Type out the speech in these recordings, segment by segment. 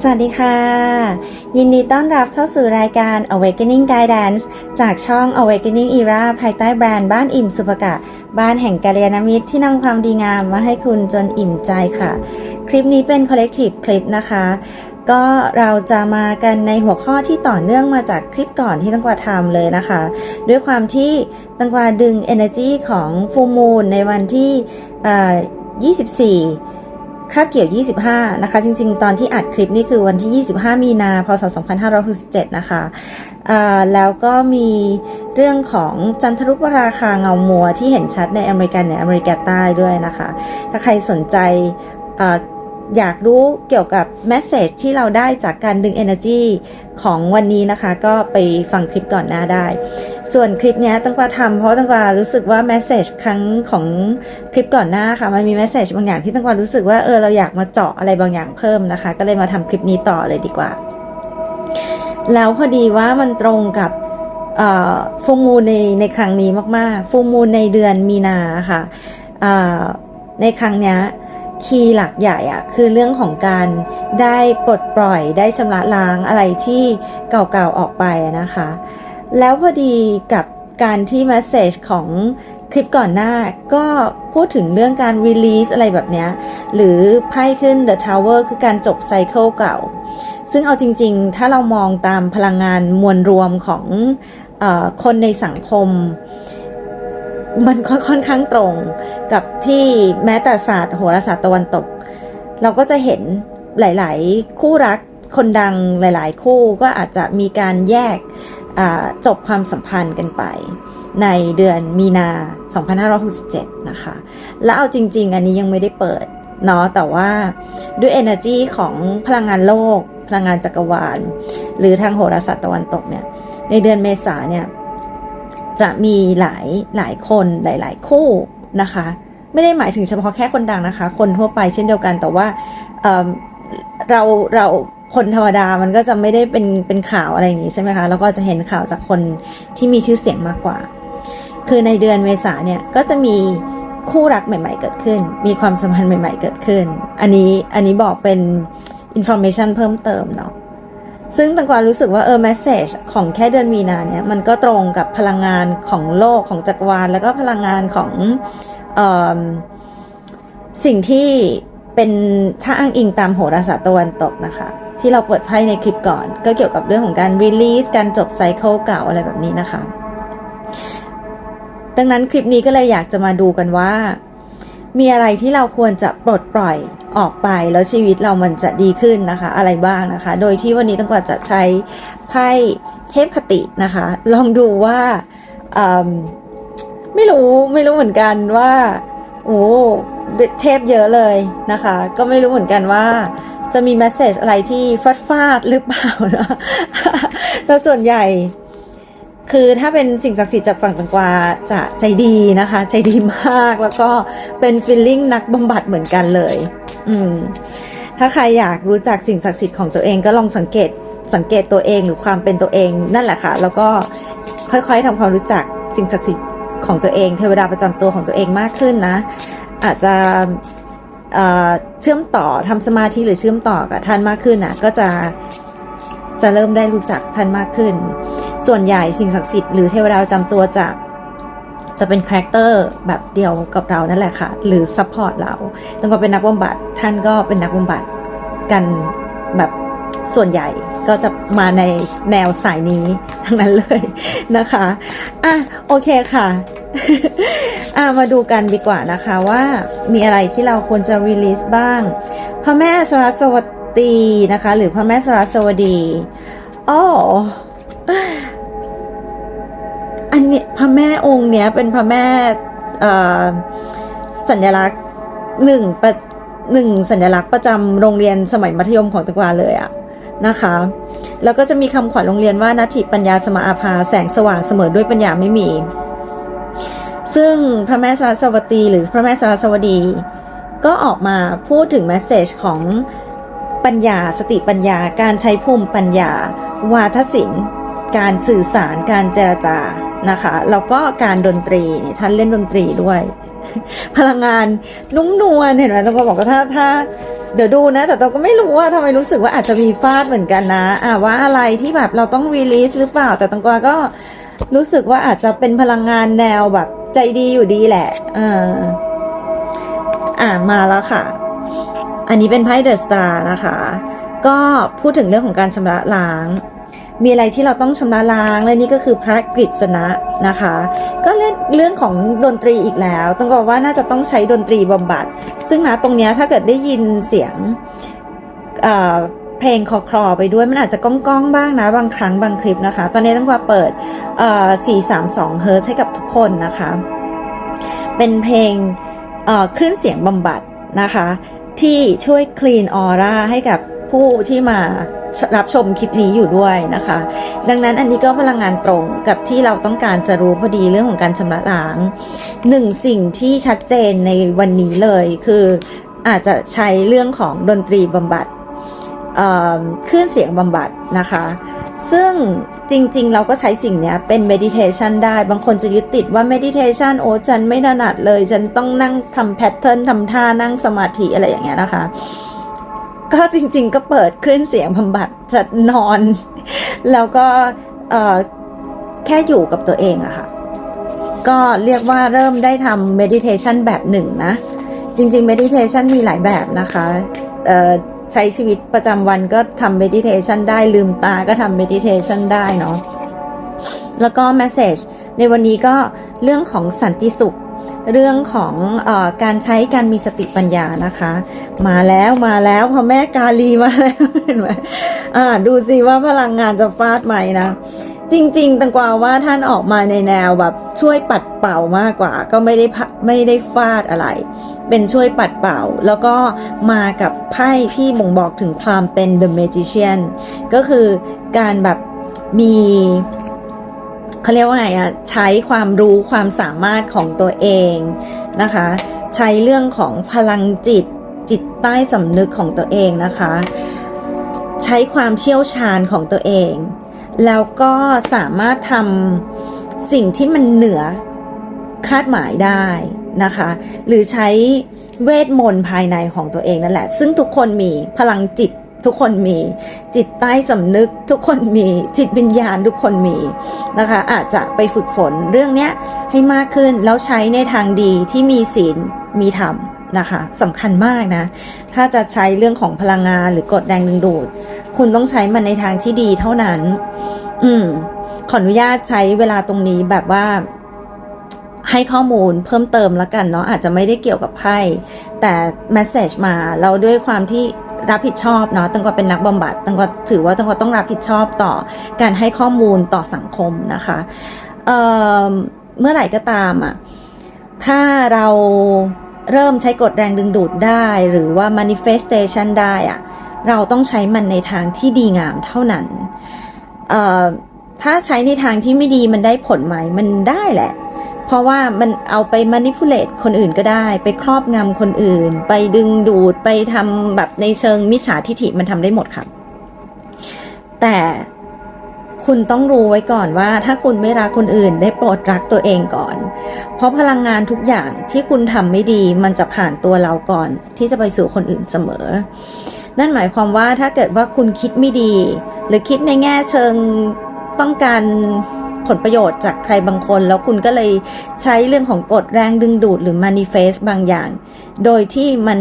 สวัสดีค่ะ ยินดีต้อนรับเข้าสู่รายการ Awakening Guidance จากช่อง Awakening Era ภายใต้แบรนด์บ้านอิ่มสุภกะ บ้านแห่งกาลยานามิตรที่นำความดีงามมาให้คุณจนอิ่มใจค่ะ คลิปนี้เป็น Collective คลิปนะคะ ก็เราจะมากันในหัวข้อที่ต่อเนื่องมาจากคลิปก่อนที่ตังกวาทำเลยนะคะ ด้วยความที่ตังกวาดึง Energy ของ Full Moon ในวันที่ 24 คาบเกี่ยว 25 นะคะ จริง ๆ ตอนที่อัดคลิปนี่คือวันที่ 25 มีนา พศ 2567 นะคะแล้วก็มีเรื่องของจันทรุปราคาเงามัวที่เห็นชัดในอเมริกันในอเมริกาใต้ด้วยนะคะ ถ้าใครสนใจ อยากรู้เกี่ยวกับแมสเซจที่เราได้จากการดึง Energy ของวันนี้นะคะ ก็ไปฟังคลิปก่อนหน้าได้ ส่วนคลิปเนี้ยตั้งกวาทำเพราะตั้งกวารู้สึกว่าแมสเซจครั้งของคลิปก่อนหน้าค่ะ มันมีแมสเซจบางอย่างที่ตั้งกวารู้สึกว่าเออเราอยากมาเจาะอะไรบางอย่างเพิ่มนะคะ ก็เลยมาทำคลิปนี้ต่อเลยดีกว่า แล้วพอดีว่ามันตรงกับฟูมูลในในครั้งนี้มากๆ ฟูมูลในเดือนมีนาค่ะในครั้งเนี้ย คีย์หลักใหญ่อะคือเรื่องของการได้ปลดปล่อยได้ชำระล้างอะไรที่เก่าๆออกไปนะคะ แล้วพอดีกับการที่ message ของคลิปก่อนหน้าก็พูดถึงเรื่องการ release อะไรแบบเนี้ยหรือไพ่ขึ้น the tower คือการจบไซเคิลเก่า ซึ่งเอาจริงๆ ถ้าเรามองตามพลังงานมวลรวมของอคนในสังคม มันก็ค่อนข้างตรงกับที่แม้แต่ศาสตร์โหราศาสตร์ตะวันตก เราก็จะเห็นหลาย ๆ คู่รักคนดังหลาย ๆ คู่ก็อาจจะมีการแยกจบความสัมพันธ์กันไป ในเดือนมีนา 2567 นะคะ แล้วเอาจริง ๆ อันนี้ยังไม่ได้เปิดเนาะแต่ว่าด้วย energy ของพลังงานโลก พลังงานจักรวาล หรือทางโหราศาสตร์ตะวันตกเนี่ยในเดือนเมษาเนี่ย จะมีหลายหลายคนหลาย ๆ คู่นะคะ ไม่ได้หมายถึงเฉพาะแค่คนดังนะคะ คนทั่วไปเช่นเดียวกันแต่ว่าเเราเราคนธรรมดามันก็จะไม่ได้เป็นเป็นข่าวอะไรอย่างนี้ใช่ไหมคะแล้วก็จะเห็นข่าวจากคนที่มีชื่อเสียงมากกว่า คือในเดือนเมษาเนี่ยก็จะมีคู่รักใหม่ ๆ เกิดขึ้น มีความสัมพันธ์ใหม่ ๆ เกิดขึ้น อันนี้อันนี้บอกเป็น information เพิ่มเติมเนาะ ซึ่งตังกวารู้สึกว่าเออ message ของแค่เดือนมีนาเนี่ยมันก็ตรงกับพลังงานของโลกของจักรวาล แล้วก็พลังงานของเออสิ่งที่เป็นถ้าอ้างอิงตามโหราศาสตร์ตะวันตกนะคะ ที่เราเปิดไพ่ในคลิปก่อน ก็เกี่ยวกับเรื่องของการ release การจบไซเคิลเก่าอะไรแบบนี้นะคะ ดังนั้นคลิปนี้ก็เลยอยากจะมาดูกันว่า มีอะไรที่เราควรจะปลดปล่อยออกไปแล้วชีวิตเรามันจะดีขึ้นนะคะ อะไรบ้างนะคะ โดยที่วันนี้ต้องกว่าจะใช้ไพ่เทพคตินะคะ ลองดูว่าไม่รู้ไม่รู้เหมือนกันว่าโอ้เทพเยอะเลยนะคะ ก็ไม่รู้เหมือนกันว่าจะมีแมสเซจอะไรที่ฟาดฟาดหรือเปล่านะแต่ส่วนใหญ่ คือถ้าเป็นสิ่งศักดิ์สิทธิ์จากฝั่งตังกวาจะใจดีนะคะ ใจดีมากแล้วก็เป็นฟีลลิ่งนักบำบัดเหมือนกันเลย อืม ถ้าใครอยากรู้จักสิ่งศักดิ์สิทธิ์ของตัวเองก็ลองสังเกตสังเกตตัวเองหรือความเป็นตัวเองนั่นแหละค่ะ แล้วก็ค่อยๆทำความรู้จักสิ่งศักดิ์สิทธิ์ของตัวเองเทวดาประจำตัวของตัวเองมากขึ้นนะ อาจจะเชื่อมต่อทำสมาธิหรือเชื่อมต่อกับท่านมากขึ้นนะก็จะ จะเริ่มได้รู้จักท่านมากขึ้น ส่วนใหญ่สิ่งศักดิ์สิทธิ์หรือเทวดาประจำตัวจะจะเป็นคาแรคเตอร์แบบเดียวกับเรานั่นแหละค่ะ หรือซัพพอร์ตเราตั้งก็เป็นนักบำบัดท่านก็เป็นนักบำบัดกันแบบส่วนใหญ่ก็จะมาในแนวสายนี้ทั้งนั้นเลยนะคะอะโอเคค่ะอะมาดูกันดีกว่านะคะว่ามีอะไรที่เราควรจะ release บ้างพระแม่สรัสวตี นะคะ หรือพระแม่สรัสวดีอ๋ออันเนี้ยพระแม่องค์เนี้ยเป็นพระแม่อ่อสัญลักษณ์หนึ่งประหนึ่งสัญลักษณ์ประจำโรงเรียนสมัยมัธยมของตะกวาเลยอะนะคะ แล้วก็จะมีคำขวัญโรงเรียนว่านัตถิปัญญาสมาอาภาแสงสว่างเสมอด้วยปัญญาไม่มี ซึ่งพระแม่สรัสวตีหรือพระแม่สรัสวดี ก็ออกมาพูดถึงแมสเซจของ ปัญญา สติปัญญา การใช้ภูมิปัญญา วาทศิลป์ การสื่อสาร การเจรจา นะคะ แล้วก็การดนตรีเนี่ยท่านเล่นดนตรีด้วย พลังงานนุ่มนวลเห็นไหมต้องบอกว่าถ้าถ้าเดี๋ยวดูนะ แต่เราก็ไม่รู้ว่าทำไมรู้สึกว่าอาจจะมีฟาดเหมือนกันนะอะว่าอะไรที่แบบเราต้องรีลีสหรือเปล่า แต่ตังกวก็รู้สึกว่าอาจจะเป็นพลังงานแนวแบบใจดีอยู่ดีแหละ เอออะมาแล้วค่ะ อันนี้เป็นไพ่เดอะสตาร์นะคะ ก็พูดถึงเรื่องของการชำระล้าง มีอะไรที่เราต้องชำระล้างและนี่ก็คือพระกฤษณะนะคะ ก็เล่นเรื่องของดนตรีอีกแล้ว ต้องบอกว่าน่าจะต้องใช้ดนตรีบำบัด ซึ่งนะตรงนี้ถ้าเกิดได้ยินเสียงเพลงคอคลอไปด้วยมันอาจจะก้องก้องๆบ้างนะ บางครั้งบางคลิปนะคะ ตอนนี้ต้องว่าเปิด 432เฮิร์ตให้กับทุกคนนะคะ เป็นเพลงคลื่นเสียงบำบัดนะคะ ที่ช่วยคลีนออร่าให้กับผู้ที่มารับชมคลิปนี้อยู่ด้วยนะคะ ดังนั้นอันนี้ก็พลังงานตรงกับที่เราต้องการจะรู้พอดีเรื่องของการชำระล้างหนึ่งสิ่งที่ชัดเจนในวันนี้เลยคืออาจจะใช้เรื่องของดนตรีบำบัดเเครื่องเสียงบำบัดนะคะ ซึ่งจริงๆ เราก็ใช้สิ่งนี้เป็น meditation ได้ บางคนจะยึดติดว่า meditation โอ้ฉันไม่ถนัดเลย ฉันต้องนั่งทำแพทเทิร์นทำท่านั่งสมาธิอะไรอย่างเงี้ยนะคะ ก็จริงๆ ก็เปิดคลื่นเสียงบำบัดจะนอน แล้วก็เออแค่อยู่กับตัวเองอะค่ะ ก็เรียกว่าเริ่มได้ทำ meditation แบบหนึ่งนะ จริงๆ meditation มีหลายแบบนะคะเออ ใช้ชีวิตประจำวันก็ทำ meditation ได้ลืมตาก็ทำ meditation ได้เนาะแล้วก็ message ในวันนี้ก็เรื่องของสันติสุข เรื่องของเออการใช้การมีสติปัญญานะคะ มาแล้วมาแล้วพอแม่กาลีมาแล้วเห็นไหมอ่าดูสิว่าพลังงานจะฟาดไหมนะ จริงๆ ตังกวาว่าท่านออกมาในแนวแบบช่วยปัดเป่ามากกว่า ก็ไม่ได้ไม่ได้ฟาดอะไร เป็นช่วยปัดเป่า แล้วก็มากับไพ่ที่บ่งบอกถึงความเป็น the magician ก็คือการแบบมีเขาเรียกว่าไงอะใช้ความรู้ความสามารถของตัวเองนะคะ ใช้เรื่องของพลังจิตจิตใต้สำนึกของตัวเองนะคะ ใช้ความเชี่ยวชาญของตัวเอง แล้วก็สามารถทำสิ่งที่มันเหนือคาดหมายได้นะคะ หรือใช้เวทมนต์ภายในของตัวเองนั่นแหละ ซึ่งทุกคนมีพลังจิตทุกคนมีจิตใต้สำนึกทุกคนมีจิตวิญญาณทุกคนมีนะคะ อาจจะไปฝึกฝนเรื่องเนี้ยให้มากขึ้น แล้วใช้ในทางดีที่มีศีลมีธรรมนะคะสำคัญมากนะ ถ้าจะใช้เรื่องของพลังงานหรือกดแรงดึงดูด คุณต้องใช้มันในทางที่ดีเท่านั้น อืม ขออนุญาตใช้เวลาตรงนี้แบบว่าให้ข้อมูลเพิ่มเติมแล้วกันเนาะอาจจะไม่ได้เกี่ยวกับไพ่แต่แมสเซจมาเราด้วยความที่รับผิดชอบเนาะตั้งกวาเป็นนักบำบัดตั้งกวาถือว่าตั้งกวาต้องรับผิดชอบต่อการให้ข้อมูลต่อสังคมนะคะเเมื่อไหร่ก็ตามอะถ้าเราเริ่มใช้กฎแรงดึงดูดได้หรือว่า manifestation ได้อะ เราต้องใช้มันในทางที่ดีงามเท่านั้น ถ้าใช้ในทางที่ไม่ดีมันได้ผลไหมมันได้แหละ เพราะว่ามันเอาไป manipulate คนอื่นก็ได้ ไปครอบงำคนอื่น ไปดึงดูดไปทำแบบในเชิงมิจฉาทิฐิมันทำได้หมดครับแต่คุณต้องรู้ไว้ก่อนว่าถ้าคุณไม่รักคนอื่นได้โปรดรักตัวเองก่อน เพราะพลังงานทุกอย่างที่คุณทำไม่ดี มันจะผ่านตัวเราก่อนที่จะไปสู่คนอื่นเสมอ นั่นหมายความว่าถ้าเกิดว่าคุณคิดไม่ดี หรือคิดในแง่เชิงต้องการผลประโยชน์จากใครบางคน แล้วคุณก็เลยใช้เรื่องของกฎแรงดึงดูดหรือ manifest บางอย่าง โดยที่มัน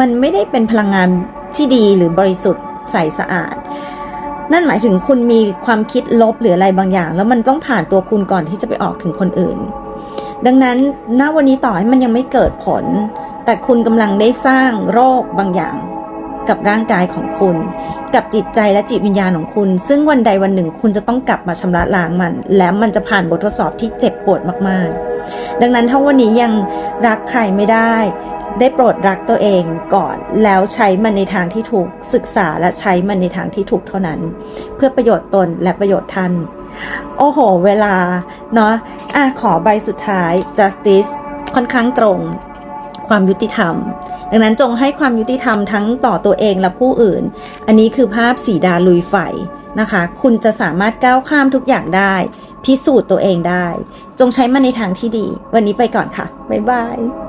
มันไม่ได้เป็นพลังงานที่ดีหรือบริสุทธิ์ใสสะอาด นั่นหมายถึงคุณมีความคิดลบหรืออะไรบางอย่าง แล้วมันต้องผ่านตัวคุณก่อนที่จะไปออกถึงคนอื่น ดังนั้นณวันนี้ต่อให้มันยังไม่เกิดผล แต่คุณกำลังได้สร้างโรคบางอย่าง กับร่างกายของคุณ กับจิตใจและจิตวิญญาณของคุณ ซึ่งวันใดวันหนึ่งคุณจะต้องกลับมาชำระล้างมัน และมันจะผ่านบททดสอบที่เจ็บปวดมากๆ ดังนั้นถ้าวันนี้ยังรักใครไม่ได้ ได้โปรดรักตัวเองก่อน แล้วใช้มันในทางที่ถูกศึกษาและใช้มันในทางที่ถูกเท่านั้น เพื่อประโยชน์ตนและประโยชน์ท่านโอ้โห เวลาเนาะอะขอใบสุดท้าย justice ค่อนข้างตรง ความยุติธรรม ดังนั้นจงให้ความยุติธรรมทั้งต่อตัวเองและผู้อื่น อันนี้คือภาพสีดาลุยไฟนะคะ คุณจะสามารถก้าวข้ามทุกอย่างได้ พิสูจน์ตัวเองได้ จงใช้มันในทางที่ดี วันนี้ไปก่อนค่ะ บ๊ายบาย